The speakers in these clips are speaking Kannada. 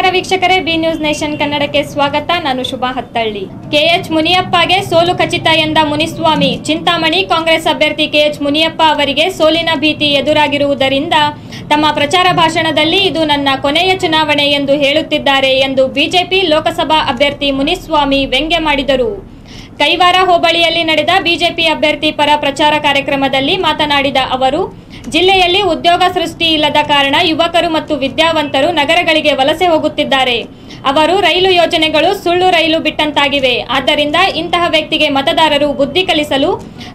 ನಮಸ್ಕಾರ ವೀಕ್ಷಕರೇ ಬಿ ನ್ಯೂಸ್ ನೇಷನ್ ಕನ್ನಡಕ್ಕೆ ಸ್ವಾಗತ. ನಾನು ಶುಭಾ ಹತ್ತಳ್ಳಿ. ಕೆಎಚ್ ಮುನಿಯಪ್ಪಗೆ ಸೋಲು ಖಚಿತ ಎಂದ ಮುನಿಸ್ವಾಮಿ. ಚಿಂತಾಮಣಿ ಕಾಂಗ್ರೆಸ್ ಅಭ್ಯರ್ಥಿ ಕೆಎಚ್ ಮುನಿಯಪ್ಪ ಅವರಿಗೆ ಸೋಲಿನ ಭೀತಿ ಎದುರಾಗಿರುವುದರಿಂದ ತಮ್ಮ ಪ್ರಚಾರ ಭಾಷಣದಲ್ಲಿ ಇದು ನನ್ನ ಕೊನೆಯ ಚುನಾವಣೆ ಎಂದು ಹೇಳುತ್ತಿದ್ದಾರೆ ಎಂದು ಬಿಜೆಪಿ ಲೋಕಸಭಾ ಅಭ್ಯರ್ಥಿ ಮುನಿಸ್ವಾಮಿ ವ್ಯಂಗ್ಯ ಮಾಡಿದರು. ಕೈವಾರ ಹೋಬಳಿಯಲ್ಲಿ ನಡೆದ ಬಿಜೆಪಿ ಅಭ್ಯರ್ಥಿ ಪರ ಪ್ರಚಾರ ಕಾರ್ಯಕ್ರಮದಲ್ಲಿ ಮಾತನಾಡಿದ ಅವರು ಜಿಲ್ಲೆಯಲ್ಲಿ ಉದ್ಯೋಗ ಸೃಷ್ಟಿ ಇಲ್ಲದ ಕಾರಣ ಯುವಕರು ಮತ್ತು ವಿದ್ಯಾವಂತರು ನಗರಗಳಿಗೆ ವಲಸೆ ಹೋಗುತ್ತಿದ್ದಾರೆ. ಅವರು ರೈಲು ಯೋಜನೆಗಳು ಸುಳ್ಳು ರೈಲು ಬಿಟ್ಟಂತಾಗಿವೆ. ಆದ್ದರಿಂದ ಇಂತಹ ವ್ಯಕ್ತಿಗೆ ಮತದಾರರು ಬುದ್ಧಿ ಕಲಿಸಲು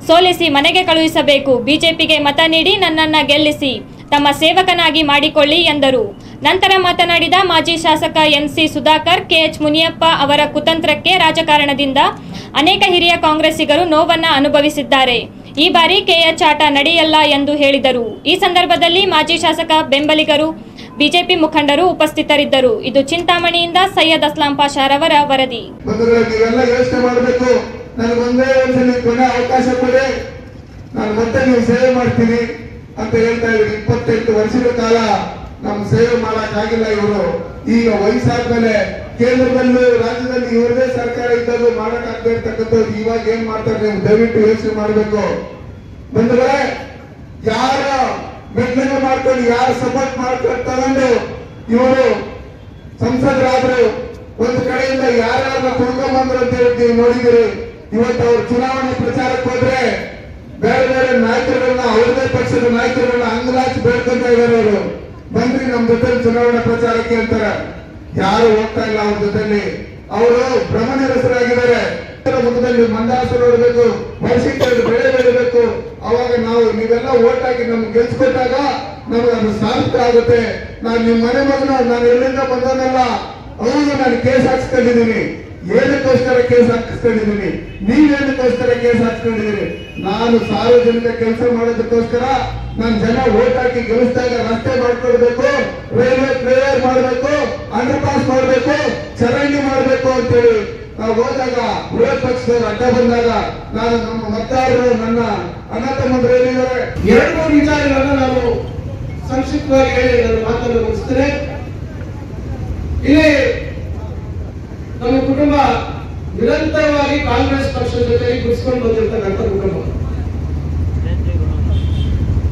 ಸೋಲಿಸಿ ಮನೆಗೆ ಕಳುಹಿಸಬೇಕು. ಬಿಜೆಪಿಗೆ ಮತ ನೀಡಿ ನನ್ನನ್ನು ಗೆಲ್ಲಿಸಿ, ತಮ್ಮ ಸೇವಕನಾಗಿ ಮಾಡಿಕೊಳ್ಳಿ ಎಂದರು. ನಂತರ ಮಾತನಾಡಿದ ಮಾಜಿ ಶಾಸಕ ಎನ್ಸಿ ಸುಧಾಕರ್ ಕೆಎಚ್ ಮುನಿಯಪ್ಪ ಅವರ ಕುತಂತ್ರಕ್ಕೆ ರಾಜಕಾರಣದಿಂದ ಅನೇಕ ಹಿರಿಯ ಕಾಂಗ್ರೆಸ್ಸಿಗರು ನೋವನ್ನು ಅನುಭವಿಸಿದ್ದಾರೆ. ಈ ಬಾರಿ ಕೆಎಚ್ ಆಟ ನಡೆಯಲ್ಲ ಎಂದು ಹೇಳಿದರು. ಈ ಸಂದರ್ಭದಲ್ಲಿ ಮಾಜಿ ಶಾಸಕ ಬೆಂಬಲಿಗರು, ಬಿಜೆಪಿ ಮುಖಂಡರು ಉಪಸ್ಥಿತರಿದ್ದರು. ಇದು ಚಿಂತಾಮಣಿಯಿಂದ ಸೈಯದ್ ಅಸ್ಲಾಂ ವರದಿ. ಮತ್ತೆ ಸೇವೆ ಮಾಡ್ತೀನಿ ಅಂತ ಹೇಳ್ತಾ ಇಪ್ಪತ್ತೆಂಟು ವರ್ಷದ ಕಾಲ ನಮ್ ಸೇವೆ ಮಾಡಕ್ ಆಗಿಲ್ಲ ಇವರು. ಈಗ ವಯಸ್ಸಾದ್ಮೇಲೆ ಕೇಂದ್ರದಲ್ಲೂ, ರಾಜ್ಯದಲ್ಲಿ ಇವರದೇ ಸರ್ಕಾರ ಇದ್ದಾಗ ಮಾಡಕ್ ಆಗದೆ ಇರ್ತಕ್ಕಂಥದ್ದು ಇವಾಗ ಏನ್ ಮಾಡ್ತಾರೆ ನೀವು ದಯವಿಟ್ಟು ಯೋಚನೆ ಮಾಡಬೇಕು. ಬಂದ್ರೆ ಯಾರ ಮೆಟ್ಲನ್ನು ಮಾಡ್ಕೊಂಡು, ಯಾರು ಸಪೋರ್ಟ್ ಮಾಡ್ಕೊಂಡು ತಗೊಂಡು ಇವರು ಸಂಸದರಾದ್ರು, ಒಂದು ಕಡೆಯಿಂದ ಯಾರ್ಯಾರನ್ನ ಕುಡ್ಕೊಂಬಂದ್ರು ಅಂತ ಹೇಳಿ ನೀವು ನೋಡಿದಿರಿ ಇವತ್ತು ಅವ್ರ ಚುನಾವಣೆ ಪ್ರಚಾರಕ್ಕೆ ಹೋದ್ರೆ ಬೇರೆ ಬೇರೆ ನಾಯಕರುಗಳನ್ನ, ಅವರದೇ ಪಕ್ಷದ ನಾಯಕರುಗಳನ್ನ ಅಂಗಲಾಚಿ ಬೇಡ್ಕೊಂತ ಇದಾರೆ ಅವರು. ಬಂದ್ರಿ ನಮ್ ಜೊತೆ ಚುನಾವಣಾ ಪ್ರಚಾರಕ್ಕೆ ಅಂತಾರೆ. ಯಾರು ಹೋಗ್ತಾ ಇಲ್ಲ ಅವ್ರ ಜೊತೆಲಿ ಅವರು ಭ್ರಮನಿರಸರಾಗಿದ್ದಾರೆ ಮುಖದಲ್ಲಿ ಮಂದಾಸ ನೋಡಬೇಕು ವರ್ಷಕ್ಕೆ ಬೆಳೆ ಬೆಳಿಬೇಕು. ಅವಾಗ ನಾವು ನೀವೆಲ್ಲ ಓಟ್ ಹಾಕಿ ನಮ್ಗೆ ಗೆಲ್ಸ್ಕೊಟ್ಟಾಗ ನಮ್ಗೆ ಅದು ಸಾರ್ಥಕ ಆಗುತ್ತೆ. ನಾನು ನಿಮ್ ಮನೆ ಮಗನು, ನಾನು ಎಲ್ಲಿಂದ ಬಂದವನಲ್ಲ. ಹೌದು, ನಾನು ಕೇಸ್ ಹಾಕ್ಸ್ಕೊಂಡಿದ್ದೀನಿ. ಏನಕ್ಕೋಸ್ಕರ ಕೇಸ್ ಹಾಕಿಸ್ಕೊಂಡಿದ್ದೀನಿ? ನೀವೇನಕ್ಕೋಸ್ಕರ ಕೇಸ್ ಹಾಕ್ಸ್ಕೊಂಡಿದ್ದೀರಿ? ನಾನು ಸಾರ್ವಜನಿಕ ಕೆಲಸ ಮಾಡೋದಕ್ಕೋಸ್ಕರ ನಾನು ಜನ ಓಟ್ ಹಾಕಿ ಗೆಲ್ಲಿಸಿದಾಗ ರಸ್ತೆ ಮಾಡ್ಕೊಡ್ಬೇಕು ರೈಲ್ವೆ ಮಾಡಬೇಕು ಅಂಡರ್ ಪಾಸ್ ಮಾಡಬೇಕು ಚರಂಡಿ ಮಾಡಬೇಕು ಅಂತೇಳಿ ನಾವು ಹೋದಾಗ ವಿರೋಧ ಪಕ್ಷದವರು ಅಡ್ಡ ಬಂದಾಗ ನಾನು ನಮ್ಮ ಮತದಾರರು, ನನ್ನ ಅಣ್ಣ ತಮ್ಮಂದ್ರು ಏನಿದ್ದಾರೆ ಎರಡು ವಿಚಾರಗಳನ್ನ ನಾನು ಸಂಕ್ಷಿಪ್ತವಾಗಿ ಹೇಳಿ ನನ್ನ ಮಾತನ್ನು ಮುಗಿಸ್ತೇನೆ. ಇಲ್ಲಿ ನಮ್ಮ ಕುಟುಂಬ ನಿರಂತರವಾಗಿ ಕಾಂಗ್ರೆಸ್ ಪಕ್ಷದ ಜೊತೆ ಗುಡಿಸ್ಕೊಂಡು ಬಂದಿರತಕ್ಕಂಥ ಕುಟುಂಬ.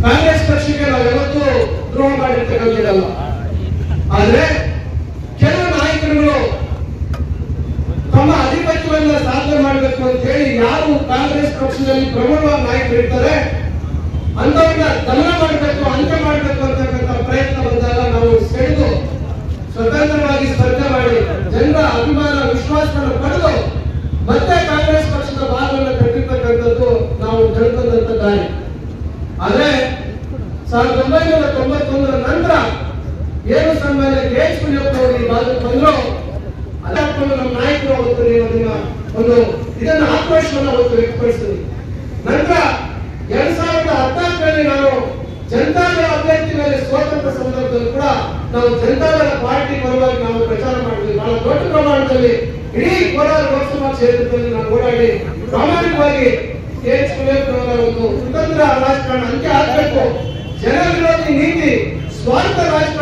ಕಾಂಗ್ರೆಸ್ ಪಕ್ಷಕ್ಕೆ ನಾವು ಯಾವತ್ತೂ ದ್ರೋಹ ಮಾಡಿರ್ತಕ್ಕಂಥದ್ದಲ್ಲ. ಆದ್ರೆ ಕೆಲವು ನಾಯಕರುಗಳು ತಮ್ಮ ಅಧಿಪತ್ಯವನ್ನ ಸಾಧನೆ ಮಾಡಬೇಕು ಅಂತ ಹೇಳಿ ಯಾರು ಕಾಂಗ್ರೆಸ್ ಪಕ್ಷದಲ್ಲಿ ಪ್ರಬಲವಾದ ನಾಯಕರು ಇರ್ತಾರೆ ಅಂತವ್ರನ್ನ ದಮನ ಮಾಡಬೇಕು ಅಂತ ಮಾಡಬೇಕು ಅಂತಕ್ಕಂಥ ಪ್ರಯತ್ನ ಬಂದಾಗ ನಾವು ಸೆಳೆದು ಸ್ವತಂತ್ರವಾಗಿ ಸ್ಪರ್ಧೆ ಮಾಡಿ ಜನರ ಅಭಿಮಾನ, ವಿಶ್ವಾಸವನ್ನು ಪಡೆದು ಮತ್ತೆ ಕಾಂಗ್ರೆಸ್ ಪಕ್ಷದ ಭಾಗವನ್ನು ಕಟ್ಟಿರ್ತಕ್ಕಂಥದ್ದು ನಾವು ತಿಳ್ಕೊಂಡಂತ ದಾರಿ. ಆದ್ರೆ ಸಾವಿರದ ಒಂಬೈನೂರ ತೊಂಬತ್ತೊಂದರ ನಂತರ ಏನು ಸನ್ಮಾನ ಕೇಳಿಸ್ಕೊಂಡು ಈ ಭಾಗಕ್ಕೆ ಬಂದ್ರು? ಅದಾದ್ಮೇಲೆ ನಮ್ಮ ನಾಯಕರು ನೀವು ಅದನ್ನ ಒಂದು ಇದನ್ನ ಆಕ್ರೋಶವನ್ನು ಅವತ್ತು ವ್ಯಕ್ತಪಡಿಸ್ತೀನಿ. ನಂತರ ಎರಡ್ ಸಾವಿರದ ಹದಿನಾಲ್ಕರಲ್ಲಿ ನಾನು ಜನತಾದಳ ಅಭ್ಯರ್ಥಿ ಮೇಲೆ ಸೋತಂತ ಸಂದರ್ಭದಲ್ಲಿ ಕೂಡ ನಾವು ಜನತಾದಳ ಪಾರ್ಟಿ ಪರವಾಗಿ ನಾವು ಪ್ರಚಾರ ಮಾಡಿದ್ವಿ. ಬಹಳ ದೊಡ್ಡ ಪ್ರಮಾಣದಲ್ಲಿ ಇಡೀ ಕೋಲಾರ ಲೋಕಸಭಾ ಕ್ಷೇತ್ರದಲ್ಲಿ ನಾವು ಓಡಾಡಿ ಪ್ರಾಮಾಣಿಕವಾಗಿ ಒಂದು ಸ್ವತಂತ್ರ ರಾಜಕಾರಣ ಅಂತ್ಯ ಆಗ್ಬೇಕು. ಜನ ವಿರೋಧಿ ನೀತಿ, ಸ್ವಾರ್ಥ ಅಂತಕ್ಕಂಥ